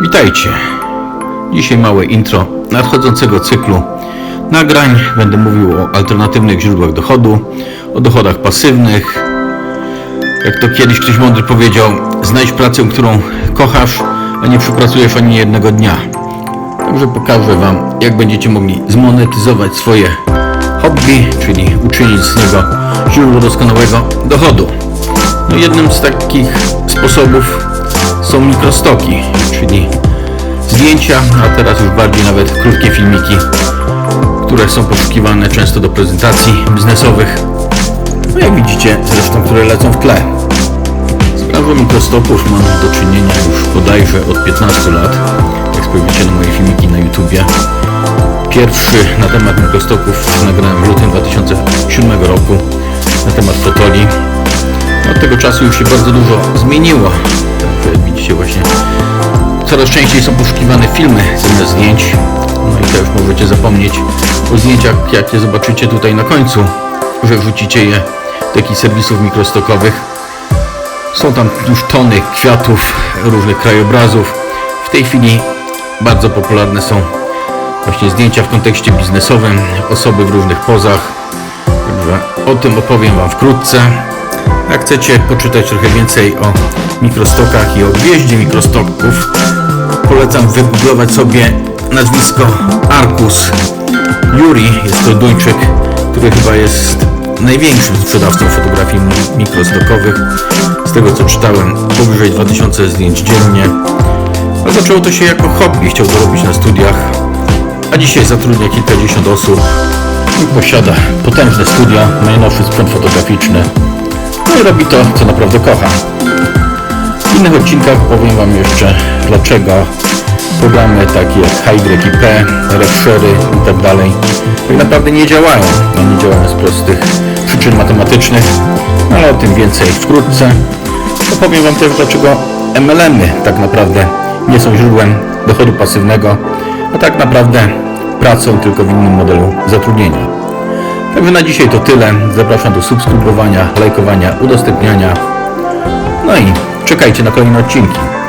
Witajcie. Dzisiaj małe intro nadchodzącego cyklu nagrań. Będę mówił o alternatywnych źródłach dochodu, o dochodach pasywnych. Jak to kiedyś ktoś mądry powiedział, znajdź pracę, którą kochasz, a nie przepracujesz ani jednego dnia. Także pokażę Wam, jak będziecie mogli zmonetyzować swoje hobby, czyli uczynić z niego źródło doskonałego dochodu. No jednym z takich sposobów są mikrostoki, zdjęcia, a teraz już bardziej nawet krótkie filmiki, które są poszukiwane często do prezentacji biznesowych. No jak widzicie, zresztą, które lecą w tle. Z branżą mikrostoków mam do czynienia już bodajże od 15 lat. Jak spojrzycie na moje filmiki na YouTubie. Pierwszy na temat mikrostoków nagrałem w lutym 2007 roku na temat fotoli. Od tego czasu już się bardzo dużo zmieniło. Także widzicie właśnie coraz częściej są poszukiwane filmy zamiast zdjęć. No i to już możecie zapomnieć o zdjęciach, jakie zobaczycie tutaj na końcu, że wrzucicie je do jakichś serwisów mikrostokowych. Są tam już tony kwiatów, różnych krajobrazów. W tej chwili bardzo popularne są właśnie zdjęcia w kontekście biznesowym, osoby w różnych pozach. Także o tym opowiem Wam wkrótce. Jak chcecie poczytać trochę więcej o mikrostokach i o gwieździe mikrostoków, polecam wygooglować sobie nazwisko Arkus Yuri. Jest to Duńczyk, który chyba jest największym sprzedawcą fotografii mi- mikrostokowych. Z tego co czytałem, powyżej 2000 zdjęć dziennie. A zaczęło to się jako hobby, chciał to robić na studiach, a dzisiaj zatrudnia kilkadziesiąt osób i posiada potężne studia, najnowszy sprzęt fotograficzny. No i robi to, co naprawdę kocha. Innych odcinkach powiem Wam jeszcze, dlaczego programy takie jak Hydrek i P, Refshery i tak dalej tak naprawdę nie działają. No nie działają z prostych przyczyn matematycznych, no ale o tym więcej wkrótce. Opowiem Wam też, dlaczego MLM-y tak naprawdę nie są źródłem dochodu pasywnego, a tak naprawdę pracą tylko w innym modelu zatrudnienia. Także na dzisiaj to tyle. Zapraszam do subskrybowania, lajkowania, udostępniania. No i czekajcie na kolejne odcinki.